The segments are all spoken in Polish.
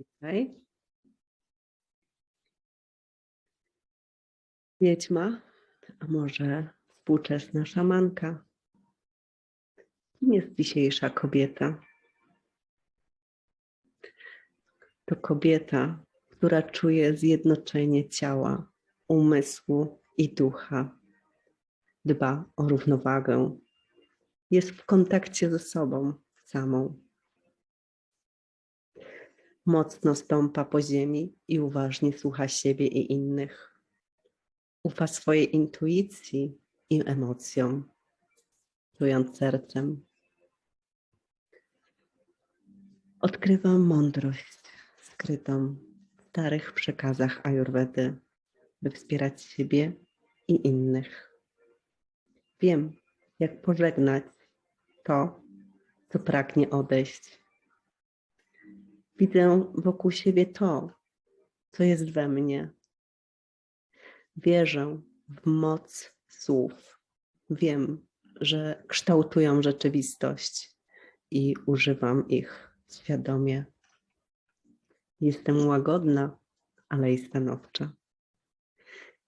Okej. Wiedźma, a może współczesna szamanka? Kim jest dzisiejsza kobieta? To kobieta, która czuje zjednoczenie ciała, umysłu i ducha. Dba o równowagę. Jest w kontakcie ze sobą samą. Mocno stąpa po ziemi i uważnie słucha siebie i innych. Ufa swojej intuicji i emocjom, czując sercem. Odkrywam mądrość skrytą w starych przekazach Ajurwedy, by wspierać siebie i innych. Wiem, jak pożegnać to, co pragnie odejść. Widzę wokół siebie to, co jest we mnie. Wierzę w moc słów. Wiem, że kształtują rzeczywistość i używam ich świadomie. Jestem łagodna, ale i stanowcza.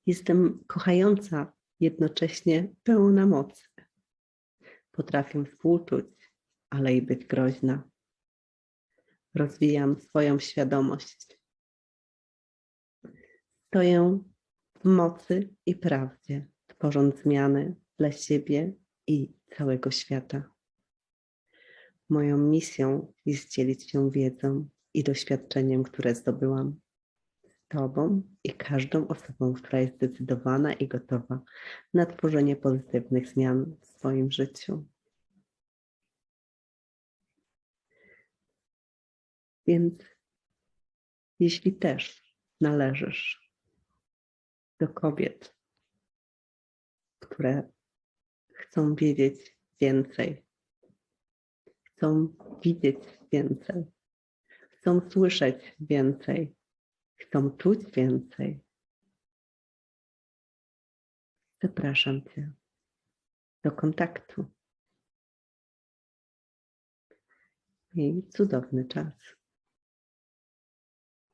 Jestem kochająca, jednocześnie pełna mocy. Potrafię współczuć, ale i być groźna. Rozwijam swoją świadomość. Stoję w mocy i prawdzie, tworząc zmiany dla siebie i całego świata. Moją misją jest dzielić się wiedzą i doświadczeniem, które zdobyłam z Tobą i każdą osobą, która jest zdecydowana i gotowa na tworzenie pozytywnych zmian w swoim życiu. Więc jeśli też należysz do kobiet, które chcą wiedzieć więcej, chcą widzieć więcej, chcą słyszeć więcej, chcą czuć więcej, zapraszam Cię do kontaktu. Miej cudowny czas.